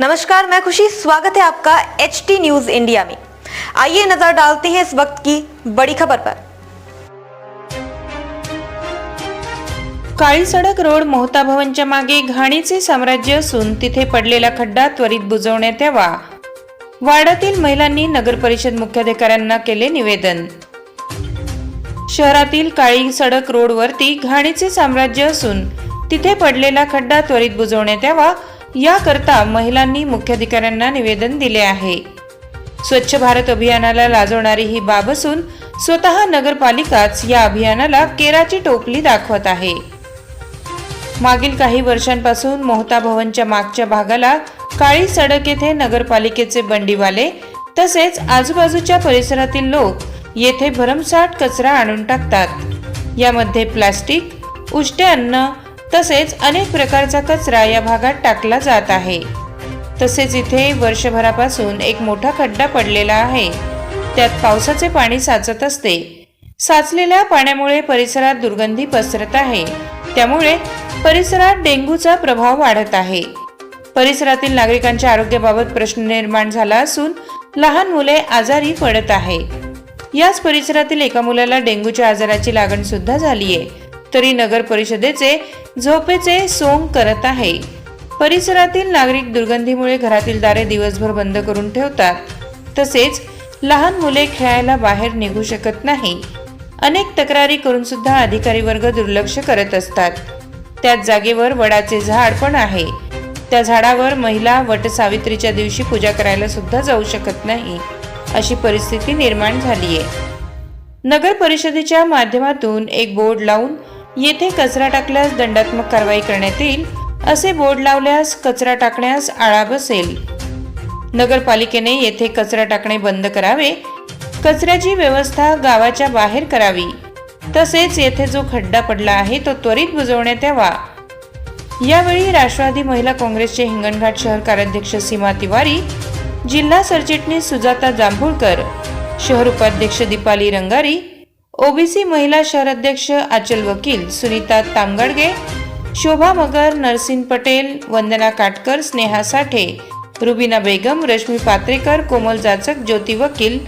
नमस्कार मैं खुशी। स्वागत है आपका एच टी न्यूज इंडिया में। आइए नजर डालते हैं इस वक्त की बड़ी खबर पर। काळी सडक रोड मोहता भवनच्या मागे घाणीचे साम्राज्य असून तिथे पडलेला खड्डा त्वरित बुजवण्यात यावा. वाड्यातील महिलांनी नगर परिषद मुख्याधिकाऱ्यांना केले निवेदन. शहरातील काळी सडक रोडवरती घाणीचे साम्राज्य असून तिथे पडलेला खड्डा त्वरित बुजवण्यात यावा याकरता महिलांनी मुख्याधिकाऱ्यांना निवेदन दिले आहे. स्वच्छ भारत अभियानाला लाजवणारी ही बाब असून स्वतः नगरपालिकाच या अभियानाला केराची टोपली दाखवत आहे. मागील काही वर्षांपासून मोहता भवनच्या मागच्या भागाला काळी सडक येथे नगरपालिकेचे बंडीवाले तसेच आजूबाजूच्या परिसरातील लोक येथे भरमसाठ कचरा आणून टाकतात. यामध्ये प्लास्टिक उष्टे अन्न तसेच अनेक प्रकारचा कचरा या भागात टाकला जात आहे. तसेच इथे वर्षभरापासून एक मोठा खड्डा पडलेला आहे. त्यात पावसाचे पाणी साचत असते. साचलेल्या पाण्यामुळे परिसरात दुर्गंधी पसरत आहे. त्यामुळे परिसरात डेंग्यूचा प्रभाव वाढत आहे. परिसरातील नागरिकांच्या आरोग्याबाबत प्रश्न निर्माण झाला असून लहान मुले आजारी पडत आहे. याच परिसरातील एका मुलाला डेंग्यूच्या आजाराची लागण सुद्धा झालीये. तरी नगर परिषदेचे झोपेचे सोंग करत आहे. परिसरातील नागरिक दुर्गंधीमुळे घरातील दारे दिवसभर बंद करून ठेवतात. तसेच लहान मुले खेळायला बाहेर निघू शकत नाही. अनेक तक्रारी करून सुद्धा अधिकारी वर्ग दुर्लक्ष करत असतात. त्याच जागेवर वडाचे झाड पण आहे. त्या झाडावर महिला वट सावित्रीच्या दिवशी पूजा करायला सुद्धा जाऊ शकत नाही. अशी परिस्थिती निर्माण झालीये. नगर परिषदेच्या माध्यमातून एक बोर्ड लावून येथे कचरा टाकल्यास दंडात्मक कारवाई करण्यात येईल असे बोर्ड लावल्यास कचरा टाकण्यास आळा बसेल. नगरपालिकेने येथे कचरा टाकणे बंद करावे कचऱ्याची व्यवस्था गावाच्या बाहेर करावी. तसेच येथे जो खड्डा पडला आहे तो त्वरित बुजवण्यात यावा. यावेळी राष्ट्रवादी महिला काँग्रेसचे हिंगणघाट शहर कार्याध्यक्ष सीमा तिवारी जिल्हा सरचिटणीस सुजाता जांभूळकर शहर उपाध्यक्ष दीपाली रंगारी ओबीसी महिला शहराध्यक्ष आचल वकील सुनीता तामगडगे शोभा मगर नरसिंह पटेल वंदना काटकर स्नेहा साठे रुबिना बेगम रश्मी पात्रेकर कोमल जाचक ज्योती वकील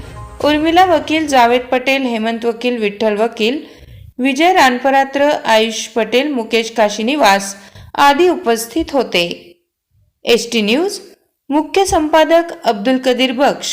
उर्मिला वकील जावेद पटेल हेमंत वकील विठ्ठल वकील विजय रानपरात्र आयुष पटेल मुकेश काशीनिवास आदी उपस्थित होते. एस टी न्यूज मुख्य संपादक अब्दुल कदीर बख्श.